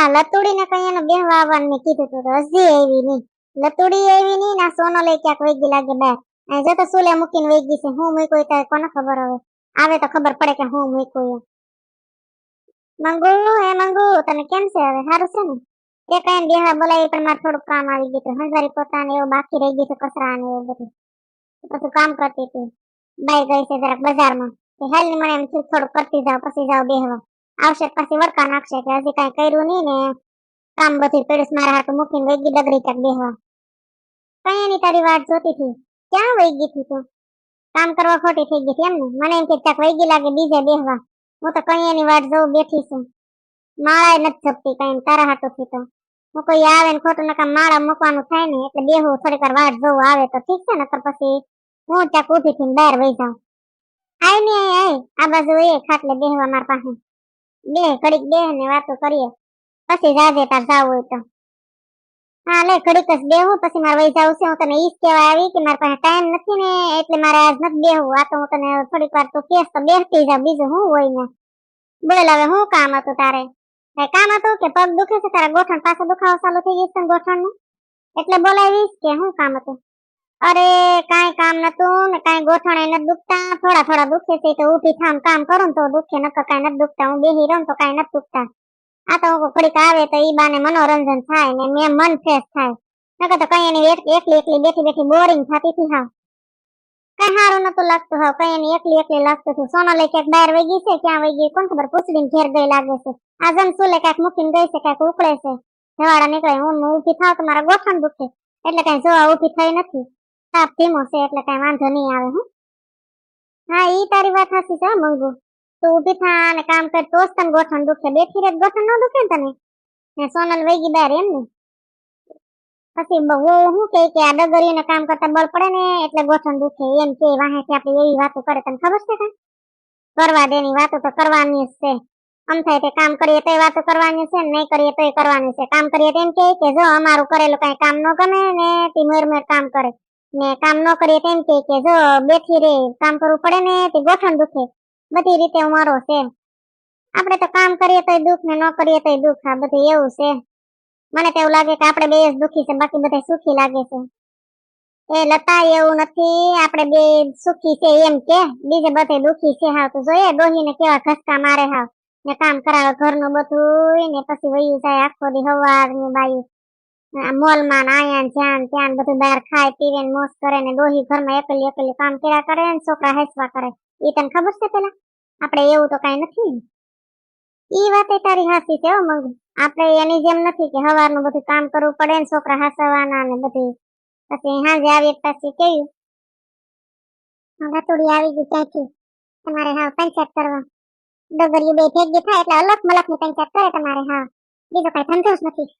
હા લતુડી ને કઈ એને બેહવા આવવાનું કીધું તું, તો હજી આવી નહીં. લતુડી આવી નહીં ના સોનો લઈ ક્યાંક વેગી લાગે બાર અહીં જો તો સુલે મૂકીને વેગી છે, હું મૂક્યું તો કોને ખબર હવે? આવે તો ખબર પડે કે હું મૂક્યું એમ મંગુ, હે મંગુ, તને કેમ છે હવે? સારું છે ને? એ કઈ બેહવા બોલાવી, પણ મારે થોડું કામ આવી ગયું હતું હંગારી પોતાને એવું બાકી રહી ગયું હતું કચરા ને એવું બધું. પછી કામ કરતી હતી. બાઈ ગઈ છે જરાક બજારમાં. તે હાલ મને એમ થોડું કરતી જાવ, પછી જાવ બેહવા. આવશે પછી વડકા નાખશે કે હજી કઈ કર્યું નહીં ને. કામ બધું પેડસ મારા હાથ મૂકીને વહી ગઈ ડગરી ક્યાંક બેહવા કઈ એની તારી વાત જોતી હતી? ક્યાં વહી ગઈ હતી તું? કામ કરવા ખોટી થઈ ગઈ હતી એમ ને મને એમ કે ક્યાંક વહી લાગે બીજે બેહવા હું તો કઈ એની વાટ જોઉં બેઠી છું. માળા નથી જપતી કઈ તારા હાથોથી તો. હું કોઈ આવે ને ખોટું નકા માળા મૂકવાનું થાય ને એટલે બેહું થોડીક વાર વાટ જોવું આવે તો ઠીક છે ને તો પછી હું ક્યાંક ઊભી થઈને બહાર વહી જાઉં. આય ને આય. આ બાજુ એ ખાટલે બેહવા મારા પાસે. બે, ઘડીક બે ને વાતો કરીએ. પછી જાજે તાર જાવું હોય તો. હા, લે, ઘડીક જ બેહું, પછી મારે વહી જવું છે. હું તને ઈ કહેવા આવી કે મારા પાસે ટાઈમ નથી ને, એટલે મારે આજ નથી બેહવું. આ તો હું તને થોડીક વાર તો કેસ તો બેસતી જા બીજું શું હોય ને? બોલ, હવે શું કામ હતું તારે? કામ હતું કે પગ દુખે છે? તારા ગોઠણ પાસે દુખાવો ચાલુ થઈ ગયો છે ગોઠણ એટલે બોલાવીશ કે શું કામ હતું? અરે, કાઈ કામ નતું ને કાંઈ ગોઠણે નથી દુખતા. થોડા થોડા દુખે છે તો ઊભી થામ કામ કરું તો દુખે, નકર કઈ નથી દુખતા. હું બેહી રહું તો કઈ નથી દુખતા. આ તો હું આવે તો ઈ બાને મનોરંજન થાય ને મેં મન ફ્રેશ થાય. નકર તો કઈ એની એકલી એકલી બેઠી બેઠી બોરિંગ થતી હતી હા કઈ સારું નતું લાગતું હા કઈ એની એકલી એકલી લાગતું હતું. સોનો લઈ ક્યાંક બહાર વહી ગઈ છે, ક્યાં વહી ગઈ કોણ ખબર? પૂછડીને ઘેર ગઈ લાગે છે. આ જન સુલે ક્યાંક મૂકીને ગઈ છે, ક્યાંક ઉકળે છે. જવાડા નીકળે, હું ઊભી થાવ તો મારા ગોઠણ દુખે. એટલે કઈ જોવા ઊભી થઈ નથી. તાપ ધીમો છે એટલે કઈ વાંધો નહીં આવે હું હા ઈ તારી વાત સાચી છે હો મંગુ તું ઊભી થા અને કામ કર તો જ તને ગોઠણ દુખે બેઠી રહે તો ગોઠણ ન દુખે ને તને ને સોનલ વહી ગઈ બહાર એમ ને પછી બ- વહુ શું કહે કે આ ડગરીઓને કામ કરતા બળ પડે ને એટલે ગોઠણ દુખે એમ કે વાહેથી આપણે એવી વાતો કરે, તને ખબર છે કાંઈ? કરવા દેની વાતો તો કરવાની જ છે। આમ થાય તે કામ કરીએ તોય વાતો કરવાની છે ને નહીં કરીએ તોય કરવાની છે। કામ કરીએ તો એમ કહે કે જો અમારું કરેલું કઈ કામ ન ગમે ને, તે મેર મેર કામ કરે। ને કામ ન કરીએ તેમ કે કે જો બેઠી રે, કામ કરવું પડે ને તે ગોઠણ દુખે. બધી રીતે અમારો છે. આપણે તો કામ કરીએ તોય દુઃખ ને ન કરીએ તોય દુઃખ, આ બધું એવું છે. મને તો એવું લાગે કે આપણે બે દુઃખી છે, બાકી બધા સુખી લાગે છે. એ લતા એવું નથી, આપણે બે સુખી છે એમ કે, બીજે બધે દુઃખી છે હાવ. તો જોઈએ ડોહીને કેવા ઘસકા મારે હાવ. ને કામ કરાવે ઘરનું બધું ને પછી વયું જાય આખો દી હવાર ને બાયું. મોલમાં ને આયા ને જ્યાં ને ત્યાં ને બધું બહાર ખાય પીવે ને મોજ કરે ને ડોહી ઘરમાં એકલી એકલી કામ કર્યા કરે ને છોકરા હેસવા કરે. ઈ તને ખબર છે પેલા? આપણે એવું તો કઈ નથી ને. ઈ વાતે તારી હાસી છે હો મંગુ આપણે એની જેમ નથી કે હવારનું બધું કામ કરવું પડે ને છોકરા હાસવાના ને બધું. પછી હાંજે આવીએ તો પછી કેવું રતોડી આવી ગઈ ત્યાંથી. તમારે હા પંચાયત કરવા. ડગરીયું બે ભેગી થાય એટલે અલગ મલકની પંચાયત કરે તમારે હા બીજો કઈ ધંધો જ નથી.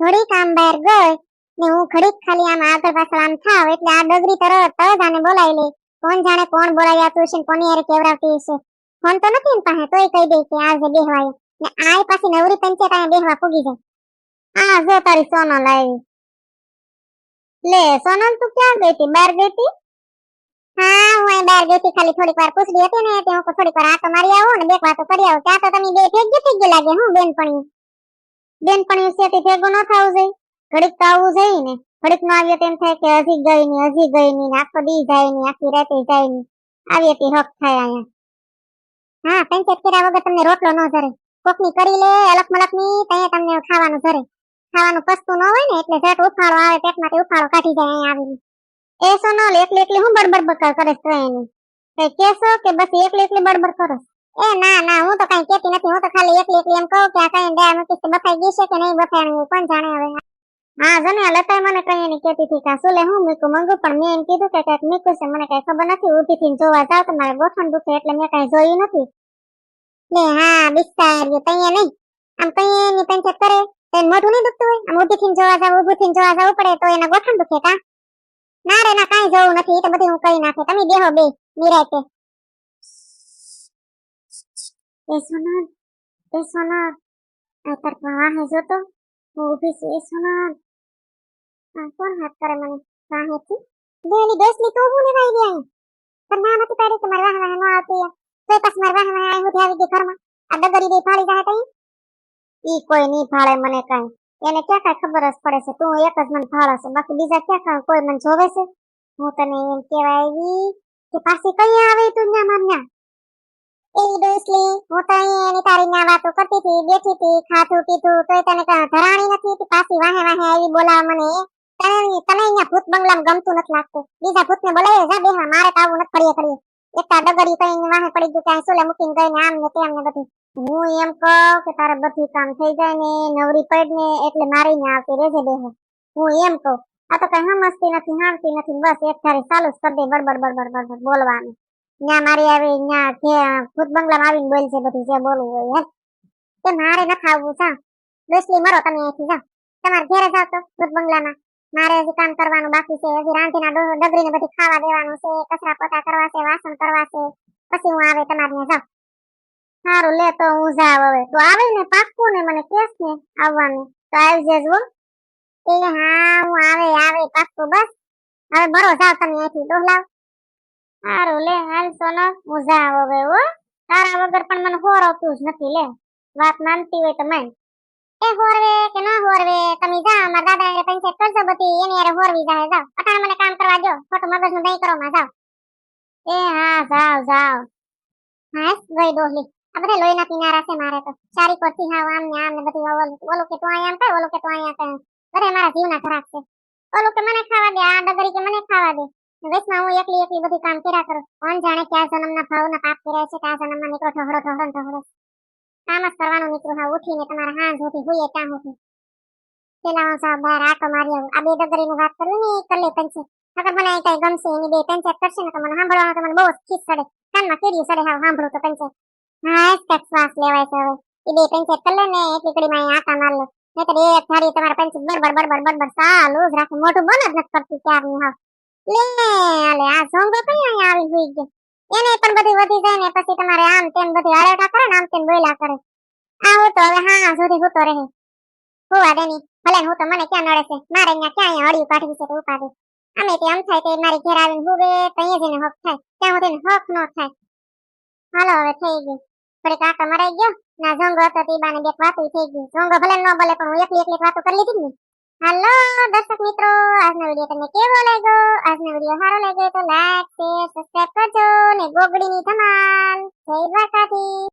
થોડીક કામ બહાર ગઈ ને હું ઘડીક ખાલી આમ આગળ પાછળ આમ થાવ, એટલે આ ડગરી તરત આને બોલાવી લે. કોણ જાણે કોણ બોલાવી આવતું હશે કોની હારે કેવડાવતી હશે. ફોન તો નથી ને પાસે, તોય કહી દે કે આજે બેહવાય. ને આય પાછી નવરી પંચાયત આને બેહવા ફૂગી જાય. આ જો તારી સોનો લાવી. લે સોનલ તું ક્યાં ગઈ હતી બહાર ગઈ હતી હા, હું અહીં બહાર ગઈ હતી ખાલી થોડીક વાર પૂછડી હતી ને તે હું થોડીક વાર આટો મારી આવું ને, બે વાતો કરી આવું. ત્યાં તો તમે બે ભેગી થઈ ગઈ લાગે, હું બેનપણી બેનપણી છે તે ભેગું ન થવું જોઈએ. ઘડીક તો આવવું જોઈએ ને. ઘડીક નો આવ્યો તેમ થાય કે હજી ગઈ ની, હજી ગઈ ની આખો દી જાય ની, આખી રાતે જાય ની. આવી હતી હક થાય અહીંયા. હા, પંચાયત કર્યા વગર તમને રોટલો ન ધરે. કોકની કરી લે, અલક મલકની ત્યાં તમને ખાવાનું ધરે. ખાવાનું પસ્તું ન હોય ને, એટલે ઝટ ઉફાળો આવે, પેટમાંથી ઉફાળો કાઢી જાય અહીંયા આવીને. એ સોનલ એકલી એકલી હું બડબડ કરે છે એની. કઈ કેસો કે બસ એકલી એકલી બડબડ કરો? એ ના ના, હું તો કઈ કેતી નથી. હું તો ખાલી એકલી એકલી એમ કહું કે આ કઈ દયા મૂકીશ તો બફાઈ ગઈ છે કે નહીં બફાણી કોણ જાણે હવે? હા જને આ મને કઈ એની કેતી હતી કે સુલે હું મૂકું મંગુ? પણ મેં એમ કીધું કે કંઈક મૂકું છે, મને કઈ ખબર નથી. ઊભી થઈને જોવા જાવ તો મારે ગોઠણ દુખે એટલે મેં કઈ જોયું નથી. લે, હા બિસ્તાર્યો તઈએ નહીં. આમ કઈ એની પંચાયત કરે? તો મોઢું નહીં દુખતું હોય? આમ ઊભી થઈને જોવા જાવ ઊભું થઈને જોવા જવું પડે તો એના ગોઠણ દુખે કા? ના રે, ના, કાંઈ જવું નથી. એ તો બધું હું કહી નાખે. તમે બેહો બે, નિરાતે. એ સોનલ એ સોનલ આ તાર વાહે જોતો હું ઊભી છું કોણ હાથ કરે મને વાહેથી બેલી બેસલી તો હું લેવાઈ ગઈ પણ ના નથી પાડી કે મારા વાહ વાહ ન આવતી તો પાસ મારા વાહ આવી અહીં આવી ગઈ ઘરમાં આ ડગરી દે ફાળી જાય તઈ ઈ કોઈ નહીં ફાળે મને કઈ એને ક્યાં કઈ ખબર જ પડે છે તું એક જ મને ભાળે છે બાકી બીજા ક્યાં કઈ કોઈ મને જોવે છે હું તને એમ કેવા આવી કે પાછી કઈ આવે તું ન્યા માર એવી ડોસલી હું તો અહીં એની તારી ના વાતો કરતી હતી બેઠી હતી ખાધું પીધું તોય તને ધરાણી નથી હતી પાછી વાહે વાહે આવી બોલાવ મને તને તને અહીંયા ભૂત બંગલામાં ગમતું નથી લાગતું બીજા ભૂતને બોલાવી જા બેહા મારે તો આવું નથી પડીએ કરીએ એકતા ડગરી તો એને વાહે પડી ગયું ત્યાં સોલે મૂકીને ગઈને આમ ને તેમ ને બધું હું એમ કહું કે તારે બધું કામ થઈ જાય ને નવરી પડ ને એટલે મારી ને આવતી રહેજે બેહે હું એમ કહું આ તો કઈ હમસતી નથી હાંભતી નથી, બસ એક ધારી ચાલુ જ કરી દે બરબર બડબડ બડબડ બોલવાનું. ન્યા મારી આવી ત્યાં કે ખુદ બંગલામાં આવીને બોલ છે બધું જે બોલવું હોય, હે? તે મારે ન ખાવું છે દોસ્તી મરો તમે અહીંથી જાઓ તમારે ઘેરે જાવ તો ખુદ બંગલામાં. મારે હજી કામ કરવાનું બાકી છે. હજી રાંધીના ડગરીને બધું ખાવા દેવાનું છે, કચરા પોતા કરવા છે, વાસણ કરવા છે. પછી હું આવે તમારે ત્યાં જાઉં સારું લે તો હું જાવ હવે. તો આવે ને, પાક્કું ને, મને કેસ ને આવવાનું. તો આવી જજો એ હા, હું આવે આવે, પાક્કું, બસ. હવે બરો જાવ તમે અહીંથી, ડોહલાવ. સારું લે, હાલ સોનો હું જાવ હવે હો. તારા વગર પણ મને હોરવતું જ નથી લે. વાત માનતી હોય તો માન. એ હોરવે કે ન હોરવે, તમે જાઓ, મારા દાદા એ પંચાયત કરશો બધી, એની હારે હોરવી જાય જાઓ. અટાણે મને કામ કરવા દો ખોટું મગજનું દહીં કરો માં, જાઓ. એ હા, જાઓ જાઓ. હા ગઈ ડોહલી. આ બધા લોહીના કિનારા છે મારે તો. ચારી પરથી હાવ આમ ને આમ ને બધું ઓલું કે તું અહીંયા કર, ઓલું કે તું અહીંયા કર. બધા મારા જીવના ખરાબ છે. ઓલું કે મને ખાવા દે, આ ડગરી કે મને ખાવા દે. વેચમાં હું એકલી એકલી બધી કામ કર્યા કરું. કોણ જાણે ક્યાં જન્મના ભાવના પાપ કર્યા છે ક્યાં જન્મમાં નીકળો ઠહડો ઠહડો ઠહડો કામ જ કરવાનું નીકળું હા ઉઠીને તમારા હાંજ હોતી હોઈએ ત્યાં હોતી પેલા હું સાહેબ બહાર આટો મારી આવું. આ બે ડગરીની વાત કરું ને એ કરી પંચે. અગર મને કઈ ગમશે, એની બે પંચાયત કરશે ને તો મને સાંભળવાનું તો મને બહુ જ ખીસ ચડે. કાનમાં કેરી ચડે હા સાંભળું તો પંચાયત હા જ શ્વાસ લેવાય છે હવે. એ બે પંચાયત કરી ને એટલી કડીમાં અહીં આટા માર લે. નહીતર એક ધારી તમારા પંચાયત બરબર બરબર બરબર ચાલુ જ રાખે. મોટું બંધ જ નથી કરતી ક્યારની હાવ. લે, આલે, આ ઝોંગો કઈ આવી હોઈ ગયો એને પણ બધી વધી જાય ને, પછી તમારે આમ તેમ બધી હરેટા કરે ને, આમ તેમ બોલ્યા કરે. આ હું તો હવે હા સુધી હું તો રહે. હોવા દેની ભલે હું તો મને ક્યાં નડે છે? મારે અહીંયા ક્યાં અહીંયા હળિયું કાઢવી છે તો ઉપાડી અમે તે થાય તે મારી ઘેર આવીને હું બે અહીંયા જઈને હક થાય. ત્યાં સુધી હક ન થાય. હાલો હવે થઈ ગયું. થોડીક કાકા મરાઈ ગયો. ના, ઝોંગો હતો તે બેક વાતું થઈ ગયું. ઝોંગો ભલે ન બોલે, પણ હું એકલી એકલી વાતો કરી લીધી ને. હાલો દર્શક મિત્રો. આજનો વીડિયો તમને કેવો લાગ્યો? આજનો વીડિયો સારો લાગ્યો તો લાઈક શેર સબસ્ક્રાઇબ કરજો ને ગોગડીની ધમાલ. જય દ્વારકાધીશ.